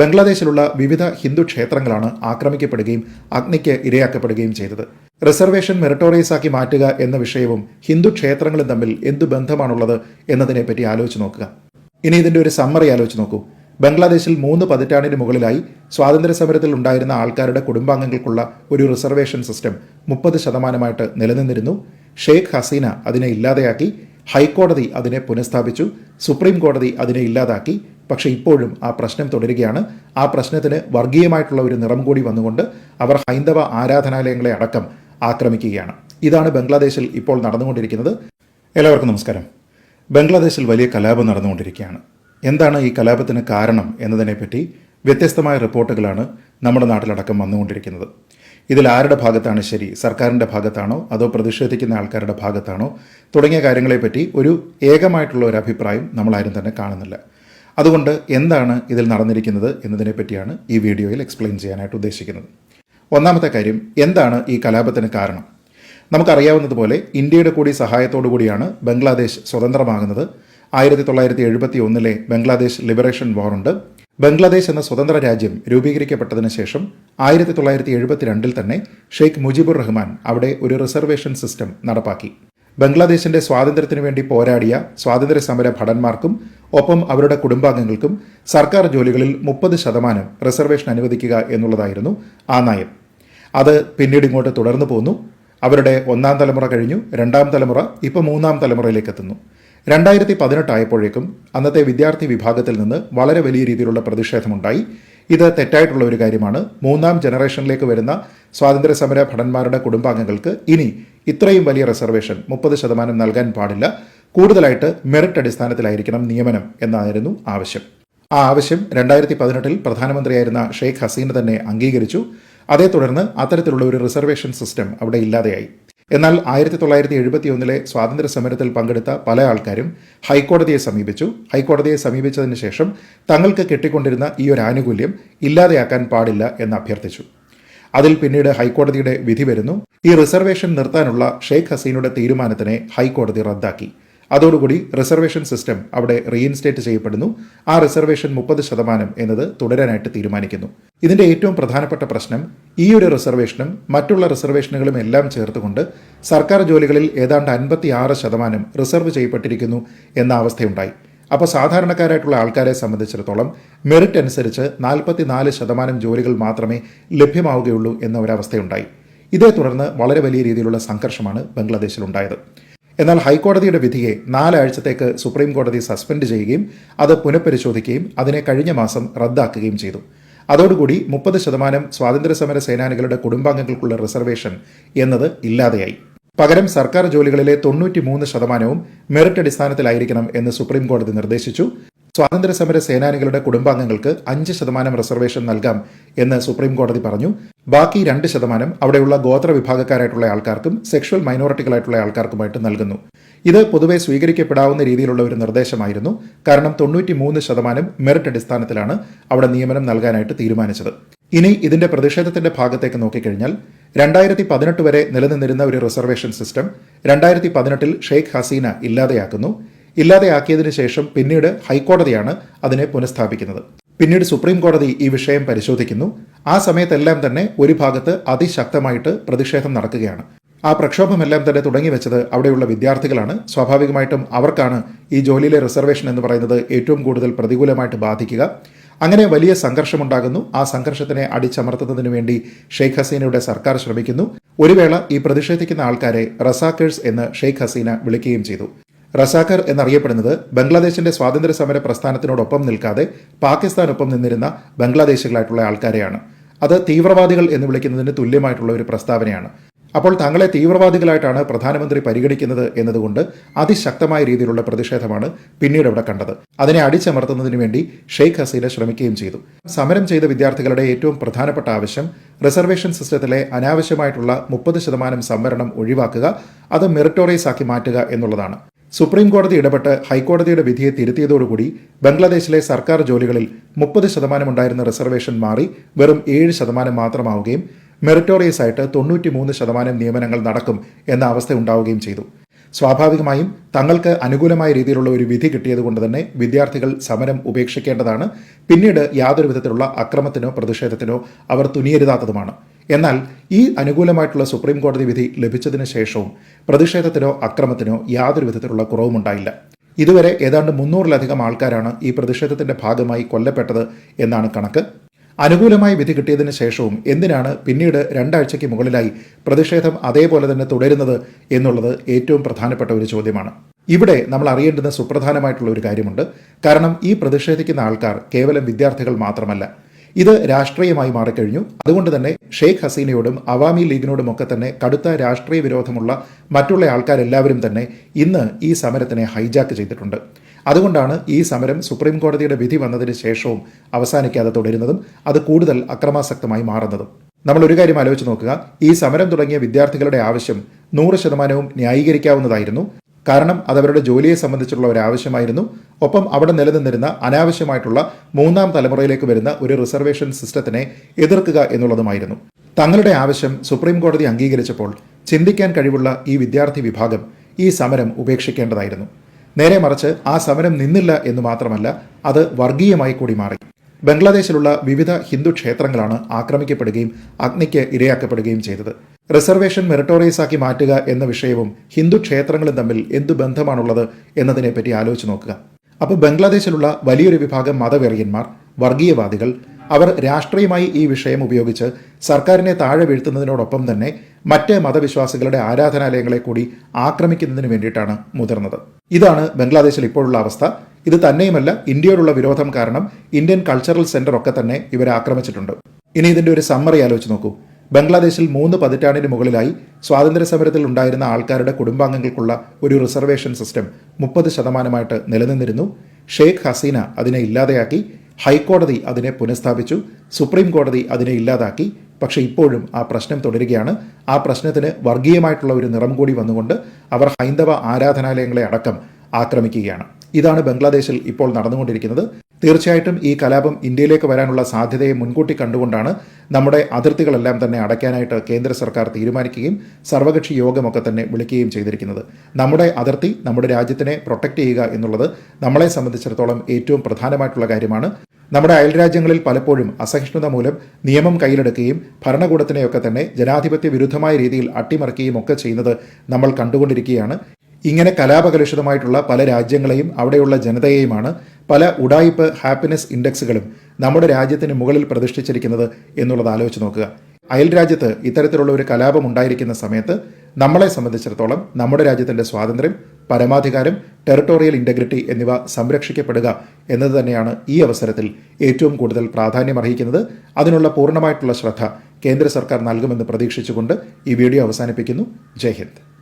ബംഗ്ലാദേശിലുള്ള വിവിധ ഹിന്ദു ക്ഷേത്രങ്ങളാണ് ആക്രമിക്കപ്പെടുകയും അഗ്നിക്ക് ഇരയാക്കപ്പെടുകയും ചെയ്തത്. റിസർവേഷൻ മെറിറ്റോറിയസ് ആക്കി മാറ്റുക എന്ന വിഷയവും ഹിന്ദു ക്ഷേത്രങ്ങളും തമ്മിൽ എന്തു ബന്ധമാണുള്ളത് എന്നതിനെപ്പറ്റി ആലോചിച്ച് നോക്കുക. ഇനി ഇതിന്റെ ഒരു സമ്മറി ആലോചിച്ച് നോക്കൂ. ബംഗ്ലാദേശിൽ മൂന്ന് പതിറ്റാണ്ടിന് മുകളിലായി സ്വാതന്ത്ര്യ സമരത്തിൽ ഉണ്ടായിരുന്ന ആൾക്കാരുടെ കുടുംബാംഗങ്ങൾക്കുള്ള ഒരു റിസർവേഷൻ സിസ്റ്റം മുപ്പത് ശതമാനമായിട്ട് നിലനിന്നിരുന്നു. ഷെയ്ഖ് ഹസീന അതിനെ ഇല്ലാതെയാക്കി ഹൈക്കോടതി അതിനെ പുനഃസ്ഥാപിച്ചു സുപ്രീം കോടതി അതിനെ ഇല്ലാതാക്കി പക്ഷേ ഇപ്പോഴും ആ പ്രശ്നം തുടരുകയാണ്. ആ പ്രശ്നത്തിന് വർഗീയമായിട്ടുള്ള ഒരു നിറം കൂടി വന്നുകൊണ്ട് അവർ ഹൈന്ദവ ആരാധനാലയങ്ങളെ അടക്കം ആക്രമിക്കുകയാണ്. ഇതാണ് ബംഗ്ലാദേശിൽ ഇപ്പോൾ നടന്നുകൊണ്ടിരിക്കുന്നത്. എല്ലാവർക്കും നമസ്കാരം. ബംഗ്ലാദേശിൽ വലിയ കലാപം നടന്നുകൊണ്ടിരിക്കുകയാണ്. എന്താണ് ഈ കലാപത്തിന് കാരണം എന്നതിനെപ്പറ്റി വ്യത്യസ്തമായ റിപ്പോർട്ടുകളാണ് നമ്മുടെ നാട്ടിലടക്കം വന്നുകൊണ്ടിരിക്കുന്നത്. ഇതിൽ ആരുടെ ഭാഗത്താണ് ശരി? സർക്കാരിന്റെ ഭാഗത്താണോ? അതോ പ്രതിഷേധിക്കുന്ന ആൾക്കാരുടെ ഭാഗത്താണോ? തുടങ്ങിയ കാര്യങ്ങളെപ്പറ്റി ഒരു ഏകമായിട്ടുള്ള ഒരു അഭിപ്രായം നമ്മളാരും തന്നെ കാണുന്നില്ല. അതുകൊണ്ട് എന്താണ് ഇതിൽ നടന്നിരിക്കുന്നത് എന്നതിനെ പറ്റിയാണ് ഈ വീഡിയോയിൽ എക്സ്പ്ലെയിൻ ചെയ്യാനായിട്ട് ഉദ്ദേശിക്കുന്നത്. ഒന്നാമത്തെ കാര്യം എന്താണ് ഈ കലാപത്തിന് കാരണം? നമുക്കറിയാവുന്നതുപോലെ ഇന്ത്യയുടെ കൂടി സഹായത്തോടു കൂടിയാണ് ബംഗ്ലാദേശ് സ്വതന്ത്രമാകുന്നത്. ആയിരത്തി തൊള്ളായിരത്തി എഴുപത്തി ഒന്നിലെ ബംഗ്ലാദേശ് ലിബറേഷൻ വാറുണ്ട് ബംഗ്ലാദേശ് എന്ന സ്വതന്ത്ര രാജ്യം രൂപീകരിക്കപ്പെട്ടതിന് ശേഷം ആയിരത്തി തൊള്ളായിരത്തി എഴുപത്തിരണ്ടിൽ തന്നെ ഷെയ്ഖ് മുജിബുർ റഹ്മാൻ അവിടെ ഒരു റിസർവേഷൻ സിസ്റ്റം നടപ്പാക്കി. ബംഗ്ലാദേശിന്റെ സ്വാതന്ത്ര്യത്തിനു വേണ്ടി പോരാടിയ സ്വാതന്ത്ര്യ സമര ഭടന്മാർക്കും ഒപ്പം അവരുടെ കുടുംബാംഗങ്ങൾക്കും സർക്കാർ ജോലികളിൽ മുപ്പത് ശതമാനം റിസർവേഷൻ അനുവദിക്കുക എന്നുള്ളതായിരുന്നു ആ നയം. അത് പിന്നീട് ഇങ്ങോട്ട് തുടർന്നു പോന്നു. അവരുടെ ഒന്നാം തലമുറ കഴിഞ്ഞു രണ്ടാം തലമുറ ഇപ്പോൾ മൂന്നാം തലമുറയിലേക്ക് എത്തുന്നു. രണ്ടായിരത്തി പതിനെട്ടായപ്പോഴേക്കും അന്നത്തെ വിദ്യാർത്ഥി വിഭാഗത്തിൽ നിന്ന് വളരെ വലിയ രീതിയിലുള്ള പ്രതിഷേധമുണ്ടായി. ഇത് തെറ്റായിട്ടുള്ള ഒരു കാര്യമാണ്. മൂന്നാം ജനറേഷനിലേക്ക് വരുന്ന സ്വാതന്ത്ര്യ സമര ഭടന്മാരുടെ കുടുംബാംഗങ്ങൾക്ക് ഇനി ഇത്രയും വലിയ റിസർവേഷൻ മുപ്പത് ശതമാനം നൽകാൻ പാടില്ല. കൂടുതലായിട്ട് മെറിറ്റ് അടിസ്ഥാനത്തിലായിരിക്കണം നിയമനം എന്നായിരുന്നു ആവശ്യം. ആ ആവശ്യം രണ്ടായിരത്തി പതിനെട്ടിൽ പ്രധാനമന്ത്രിയായിരുന്ന ഷെയ്ഖ് ഹസീന തന്നെ അംഗീകരിച്ചു. അതേ തുടർന്ന് അത്തരത്തിലുള്ള ഒരു റിസർവേഷൻ സിസ്റ്റം അവിടെ ഇല്ലാതെയായി. എന്നാൽ ആയിരത്തി തൊള്ളായിരത്തി എഴുപത്തി ഒന്നിലെ സ്വാതന്ത്ര്യ സമരത്തിൽ പങ്കെടുത്ത പല ആൾക്കാരും ഹൈക്കോടതിയെ സമീപിച്ചു. ഹൈക്കോടതിയെ സമീപിച്ചതിന് ശേഷം തങ്ങൾക്ക് കിട്ടിക്കൊണ്ടിരുന്ന ഈ ഒരു ആനുകൂല്യം ഇല്ലാതെയാക്കാൻ പാടില്ല എന്ന് അഭ്യർത്ഥിച്ചു. അതിൽ പിന്നീട് ഹൈക്കോടതിയുടെ വിധി വരുന്നു. ഈ റിസർവേഷൻ നിർത്താനുള്ള ഷെയ്ഖ് ഹസീനയുടെ തീരുമാനത്തിനെ ഹൈക്കോടതി റദ്ദാക്കി. അതോടുകൂടി റിസർവേഷൻ സിസ്റ്റം അവിടെ റീഇൻസ്റ്റേറ്റ് ചെയ്യപ്പെടുന്നു. ആ റിസർവേഷൻ മുപ്പത് ശതമാനം എന്നത് തുടരാനായിട്ട് തീരുമാനിക്കുന്നു. ഇതിന്റെ ഏറ്റവും പ്രധാനപ്പെട്ട പ്രശ്നം ഈ ഒരു റിസർവേഷനും മറ്റുള്ള റിസർവേഷനുകളും എല്ലാം ചേർത്തുകൊണ്ട് സർക്കാർ ജോലികളിൽ ഏതാണ്ട് അൻപത്തി ശതമാനം റിസർവ് ചെയ്യപ്പെട്ടിരിക്കുന്നു എന്ന അവസ്ഥയുണ്ടായി. അപ്പോൾ സാധാരണക്കാരായിട്ടുള്ള ആൾക്കാരെ സംബന്ധിച്ചിടത്തോളം മെറിറ്റ് അനുസരിച്ച് നാൽപ്പത്തിനാല് ശതമാനം ജോലികൾ മാത്രമേ ലഭ്യമാവുകയുള്ളൂ എന്ന ഒരവസ്ഥയുണ്ടായി. ഇതേ തുടർന്ന് വളരെ വലിയ രീതിയിലുള്ള സംഘർഷമാണ് ബംഗ്ലാദേശിലുണ്ടായത്. എന്നാൽ ഹൈക്കോടതിയുടെ വിധിയെ നാലാഴ്ചത്തേക്ക് സുപ്രീം കോടതി സസ്പെൻഡ് ചെയ്യുകയും അത് പുനഃപരിശോധിക്കുകയും അതിനെ കഴിഞ്ഞ മാസം റദ്ദാക്കുകയും ചെയ്തു. അതോടുകൂടി മുപ്പത് ശതമാനം സ്വാതന്ത്ര്യസമര സേനാനികളുടെ കുടുംബാംഗങ്ങൾക്കുള്ള റിസർവേഷൻ എന്നത് ഇല്ലാതെയായി. പകരം സർക്കാർ ജോലികളിലെ തൊണ്ണൂറ്റി മൂന്ന് ശതമാനവും മെറിറ്റ് അടിസ്ഥാനത്തിലായിരിക്കണം എന്ന് സുപ്രീം കോടതി നിർദ്ദേശിച്ചു. സ്വാതന്ത്ര്യ സമര സേനാനികളുടെ കുടുംബാംഗങ്ങൾക്ക് അഞ്ച് ശതമാനം റിസർവേഷൻ നൽകാം എന്ന് സുപ്രീം കോടതി പറഞ്ഞു. ബാക്കി രണ്ട് ശതമാനം അവിടെയുള്ള ഗോത്ര വിഭാഗക്കാരായിട്ടുള്ള ആൾക്കാർക്കും സെക്ഷൽ മൈനോറിറ്റികളായിട്ടുള്ള ആൾക്കാർക്കുമായിട്ട് നൽകുന്നു. ഇത് പൊതുവെ സ്വീകരിക്കപ്പെടാവുന്ന രീതിയിലുള്ള ഒരു നിർദ്ദേശമായിരുന്നു. കാരണം തൊണ്ണൂറ്റി മൂന്ന് ശതമാനം മെറിറ്റ് അടിസ്ഥാനത്തിലാണ് അവിടെ നിയമനം നൽകാനായിട്ട് തീരുമാനിച്ചത്. ഇനി ഇതിന്റെ പ്രതിഷേധത്തിന്റെ ഭാഗത്തേക്ക് നോക്കിക്കഴിഞ്ഞാൽ രണ്ടായിരത്തി പതിനെട്ട് വരെ നിലനിന്നിരുന്ന ഒരു റിസർവേഷൻ സിസ്റ്റം രണ്ടായിരത്തി പതിനെട്ടിൽ ഷെയ്ഖ് ഹസീന ഇല്ലാതെയാക്കുന്നു. ഇല്ലാതെയാക്കിയതിനു ശേഷം പിന്നീട് ഹൈക്കോടതിയാണ് അതിനെ പുനഃസ്ഥാപിക്കുന്നത്. പിന്നീട് സുപ്രീം കോടതി ഈ വിഷയം പരിശോധിക്കുന്നു. ആ സമയത്തെല്ലാം തന്നെ ഒരു ഭാഗത്ത് അതിശക്തമായിട്ട് പ്രതിഷേധം നടക്കുകയാണ്. ആ പ്രക്ഷോഭമെല്ലാം തന്നെ തുടങ്ങി വെച്ചത് അവിടെയുള്ള വിദ്യാർത്ഥികളാണ്. സ്വാഭാവികമായിട്ടും അവർക്കാണ് ഈ ജോലിയിലെ റിസർവേഷൻ എന്ന് പറയുന്നത് ഏറ്റവും കൂടുതൽ പ്രതികൂലമായിട്ട് ബാധിക്കുക. അങ്ങനെ വലിയ സംഘർഷമുണ്ടാകുന്നു. ആ സംഘർഷത്തിനെ അടിച്ചമർത്തുന്നതിനു വേണ്ടി ഷെയ്ഖ് ഹസീനയുടെ സർക്കാർ ശ്രമിക്കുന്നു. ഒരു വേള ഈ പ്രതിഷേധിക്കുന്ന ആൾക്കാരെ റസാക്കേഴ്സ് എന്ന് ഷെയ്ഖ് ഹസീന വിളിക്കുകയും ചെയ്തു. റസാക്കർ എന്നറിയപ്പെടുന്നത് ബംഗ്ലാദേശിന്റെ സ്വാതന്ത്ര്യ സമര പ്രസ്ഥാനത്തിനോടൊപ്പം നിൽക്കാതെ പാകിസ്ഥാനൊപ്പം നിന്നിരുന്ന ബംഗ്ലാദേശികളായിട്ടുള്ള ആൾക്കാരെയാണ്. അത് തീവ്രവാദികൾ എന്ന് വിളിക്കുന്നതിന് തുല്യമായിട്ടുള്ള ഒരു പ്രസ്താവനയാണ്. അപ്പോൾ തങ്ങളെ തീവ്രവാദികളായിട്ടാണ് പ്രധാനമന്ത്രി പരിഗണിക്കുന്നത് എന്നതുകൊണ്ട് അതിശക്തമായ രീതിയിലുള്ള പ്രതിഷേധമാണ് പിന്നീട് അവിടെ കണ്ടത്. അതിനെ അടിച്ചമർത്തുന്നതിന് വേണ്ടി ഷെയ്ഖ് ഹസീന ശ്രമിക്കുകയും ചെയ്തു. സമരം ചെയ്ത വിദ്യാർത്ഥികളുടെ ഏറ്റവും പ്രധാനപ്പെട്ട ആവശ്യം റിസർവേഷൻ സിസ്റ്റത്തിലെ അനാവശ്യമായിട്ടുള്ള മുപ്പത് ശതമാനം സംവരണം ഒഴിവാക്കുക അത് മെറിറ്റോറിയസ് ആക്കി മാറ്റുക എന്നുള്ളതാണ്. സുപ്രീം കോടതി ഇടപെട്ട് ഹൈക്കോടതിയുടെ വിധിയെ തിരുത്തിയതോടുകൂടി ബംഗ്ലാദേശിലെ സർക്കാർ ജോലികളിൽ മുപ്പത് ശതമാനം ഉണ്ടായിരുന്ന റിസർവേഷൻ മാറി വെറും ഏഴ് ശതമാനം മാത്രമാവുകയും മെറിറ്റോറിയസ് ആയിട്ട് തൊണ്ണൂറ്റി മൂന്ന് ശതമാനം നിയമനങ്ങൾ നടക്കും എന്ന അവസ്ഥ ഉണ്ടാവുകയും ചെയ്തു. സ്വാഭാവികമായും തങ്ങൾക്ക് അനുകൂലമായ രീതിയിലുള്ള ഒരു വിധി കിട്ടിയതുകൊണ്ട് തന്നെ വിദ്യാർത്ഥികൾ സമരം ഉപേക്ഷിക്കേണ്ടതാണ്. പിന്നീട് യാതൊരു വിധത്തിലുള്ള അക്രമത്തിനോ പ്രതിഷേധത്തിനോ അവർ തുനിയരുതാത്തതുമാണ്. എന്നാൽ ഈ അനുകൂലമായിട്ടുള്ള സുപ്രീം കോടതി വിധി ലഭിച്ചതിന് ശേഷവും പ്രതിഷേധത്തിനോ അക്രമത്തിനോ യാതൊരു വിധത്തിലുള്ള കുറവുമുണ്ടായില്ല ഇതുവരെ ഏതാണ്ട് മുന്നൂറിലധികം ആൾക്കാരാണ് ഈ പ്രതിഷേധത്തിന്റെ ഭാഗമായി കൊല്ലപ്പെട്ടത് എന്നാണ് കണക്ക്. അനുകൂലമായ വിധി കിട്ടിയതിന് ശേഷവും എന്തിനാണ് പിന്നീട് രണ്ടാഴ്ചയ്ക്ക് മുകളിലായി പ്രതിഷേധം അതേപോലെ തന്നെ തുടരുന്നത് എന്നുള്ളത് ഏറ്റവും പ്രധാനപ്പെട്ട ഒരു ചോദ്യമാണ്. ഇവിടെ നമ്മൾ അറിയേണ്ടുന്ന സുപ്രധാനമായിട്ടുള്ള ഒരു കാര്യമുണ്ട്. കാരണം ഈ പ്രതിഷേധിക്കുന്ന ആൾക്കാർ കേവലം വിദ്യാർത്ഥികൾ മാത്രമല്ല. ഇത് രാഷ്ട്രീയമായി മാറിക്കഴിഞ്ഞു. അതുകൊണ്ട് തന്നെ ഷെയ്ഖ് ഹസീനയോടും അവാമി ലീഗിനോടും ഒക്കെ തന്നെ കടുത്ത രാഷ്ട്രീയ വിരോധമുള്ള മറ്റുള്ള ആൾക്കാരെല്ലാവരും തന്നെ ഇന്ന് ഈ സമരത്തിനെ ഹൈജാക്ക് ചെയ്തിട്ടുണ്ട്. അതുകൊണ്ടാണ് ഈ സമരം സുപ്രീം കോടതിയുടെ വിധി വന്നതിന് ശേഷവും അവസാനിക്കാതെ തുടരുന്നതും അത് കൂടുതൽ അക്രമാസക്തമായി മാറുന്നതും. നമ്മൾ ഒരു കാര്യം ആലോചിച്ച് നോക്കുക. ഈ സമരം തുടങ്ങിയ വിദ്യാർത്ഥികളുടെ ആവശ്യം നൂറ് ശതമാനവും ന്യായീകരിക്കാവുന്നതായിരുന്നു. കാരണം അതവരുടെ ജോലിയെ സംബന്ധിച്ചുള്ള ഒരു ആവശ്യമായിരുന്നു. ഒപ്പം അവിടെ നിലനിന്നിരുന്ന അനാവശ്യമായിട്ടുള്ള മൂന്നാം തലമുറയിലേക്ക് വരുന്ന ഒരു റിസർവേഷൻ സിസ്റ്റത്തിനെ എതിർക്കുക എന്നുള്ളതുമായിരുന്നു. തങ്ങളുടെ ആവശ്യം സുപ്രീം കോടതി അംഗീകരിച്ചപ്പോൾ ചിന്തിക്കാൻ കഴിവുള്ള ഈ വിദ്യാർത്ഥി വിഭാഗം ഈ സമരം ഉപേക്ഷിക്കേണ്ടതായിരുന്നു. നേരെ മറിച്ച് ആ സമരം നിന്നില്ല എന്ന് മാത്രമല്ല അത് വർഗീയമായി കൂടി മാറി. ബംഗ്ലാദേശിലുള്ള വിവിധ ഹിന്ദു ക്ഷേത്രങ്ങളാണ് ആക്രമിക്കപ്പെടുകയും അഗ്നിക്ക് ഇരയാക്കപ്പെടുകയും ചെയ്തത്. റിസർവേഷൻ മെറിട്ടോറിയസ് ആക്കി മാറ്റുക എന്ന വിഷയവും ഹിന്ദു ക്ഷേത്രങ്ങളും തമ്മിൽ എന്തു ബന്ധമാണുള്ളത് എന്നതിനെപ്പറ്റി ആലോചിച്ച് നോക്കുക. അപ്പോൾ ബംഗ്ലാദേശിലുള്ള വലിയൊരു വിഭാഗം മതവെറിയന്മാർ വർഗീയവാദികൾ അവർ രാഷ്ട്രീയമായി ഈ വിഷയം ഉപയോഗിച്ച് സർക്കാരിനെ താഴെ വീഴ്ത്തുന്നതിനോടൊപ്പം തന്നെ മറ്റ് മതവിശ്വാസികളുടെ ആരാധനാലയങ്ങളെ കൂടി ആക്രമിക്കുന്നതിന് വേണ്ടിയിട്ടാണ് മുതിർന്നത്. ഇതാണ് ബംഗ്ലാദേശിൽ ഇപ്പോഴുള്ള അവസ്ഥ. ഇത് തന്നെയുമല്ല ഇന്ത്യയോടുള്ള വിരോധം കാരണം ഇന്ത്യൻ കൾച്ചറൽ സെന്റർ ഒക്കെ തന്നെ ഇവരെ ആക്രമിച്ചിട്ടുണ്ട്. ഇനി ഇതിന്റെ ഒരു സമ്മറി ആലോചിച്ച് നോക്കൂ. ബംഗ്ലാദേശിൽ മൂന്ന് പതിറ്റാണ്ടിന് മുകളിലായി സ്വാതന്ത്ര്യ സമരത്തിൽ ഉണ്ടായിരുന്ന ആൾക്കാരുടെ കുടുംബാംഗങ്ങൾക്കുള്ള ഒരു റിസർവേഷൻ സിസ്റ്റം മുപ്പത് ശതമാനമായിട്ട് നിലനിന്നിരുന്നു. ഷെയ്ഖ് ഹസീന അതിനെ ഇല്ലാതെയാക്കി. ഹൈക്കോടതി അതിനെ പുനഃസ്ഥാപിച്ചു. സുപ്രീം കോടതി അതിനെ ഇല്ലാതാക്കി. പക്ഷേ ഇപ്പോഴും ആ പ്രശ്നം തുടരുകയാണ്. ആ പ്രശ്നത്തിന് വർഗീയമായിട്ടുള്ള ഒരു നിറം കൂടി വന്നുകൊണ്ട് അവർ ഹൈന്ദവ ആരാധനാലയങ്ങളെ അടക്കം ആക്രമിക്കുകയാണ്. ഇതാണ് ബംഗ്ലാദേശിൽ ഇപ്പോൾ നടന്നുകൊണ്ടിരിക്കുന്നത്. തീർച്ചയായിട്ടും ഈ കലാപം ഇന്ത്യയിലേക്ക് വരാനുള്ള സാധ്യതയെ മുൻകൂട്ടി കണ്ടുകൊണ്ടാണ് നമ്മുടെ അതിർത്തികളെല്ലാം തന്നെ അടയ്ക്കാനായിട്ട് കേന്ദ്ര സർക്കാർ തീരുമാനിക്കുകയും സർവകക്ഷി യോഗമൊക്കെ തന്നെ വിളിക്കുകയും ചെയ്തിരിക്കുന്നത്. നമ്മുടെ അതിർത്തി നമ്മുടെ രാജ്യത്തിനെ പ്രൊട്ടക്റ്റ് ചെയ്യുക എന്നുള്ളത് നമ്മളെ സംബന്ധിച്ചിടത്തോളം ഏറ്റവും പ്രധാനമായിട്ടുള്ള കാര്യമാണ്. നമ്മുടെ അയൽരാജ്യങ്ങളിൽ പലപ്പോഴും അസഹിഷ്ണുത മൂലം നിയമം കയ്യിലെടുക്കുകയും ഭരണകൂടത്തിനെയൊക്കെ തന്നെ ജനാധിപത്യ വിരുദ്ധമായ രീതിയിൽ അട്ടിമറിക്കുകയും ഒക്കെ ചെയ്യുന്നത് നമ്മൾ കണ്ടുകൊണ്ടിരിക്കുകയാണ്. ഇങ്ങനെ കലാപകലുഷിതമായിട്ടുള്ള പല രാജ്യങ്ങളെയും അവിടെയുള്ള ജനതയെയുമാണ് പല ഉഡായിപ്പ് ഹാപ്പിനെസ് ഇൻഡെക്സുകളും നമ്മുടെ രാജ്യത്തിന് മുകളിൽ പ്രതിഷ്ഠിച്ചിരിക്കുന്നത് എന്നുള്ളത് ആലോചിച്ച് നോക്കുക. അയൽ രാജ്യത്ത് ഇത്തരത്തിലുള്ള ഒരു കലാപം ഉണ്ടായിരിക്കുന്ന സമയത്ത് നമ്മളെ സംബന്ധിച്ചിടത്തോളം നമ്മുടെ രാജ്യത്തിന്റെ സ്വാതന്ത്ര്യം പരമാധികാരം ടെറിട്ടോറിയൽ ഇന്റഗ്രിറ്റി എന്നിവ സംരക്ഷിക്കപ്പെടുക എന്നത് തന്നെയാണ് ഈ അവസരത്തിൽ ഏറ്റവും കൂടുതൽ പ്രാധാന്യം പ്രാധാന്യമർഹിക്കുന്നത്. അതിനുള്ള പൂർണമായിട്ടുള്ള ശ്രദ്ധ കേന്ദ്ര സർക്കാർ നൽകുമെന്ന് പ്രതീക്ഷിച്ചുകൊണ്ട് ഈ വീഡിയോ അവസാനിപ്പിക്കുന്നു. ജയ് ഹിന്ദ്.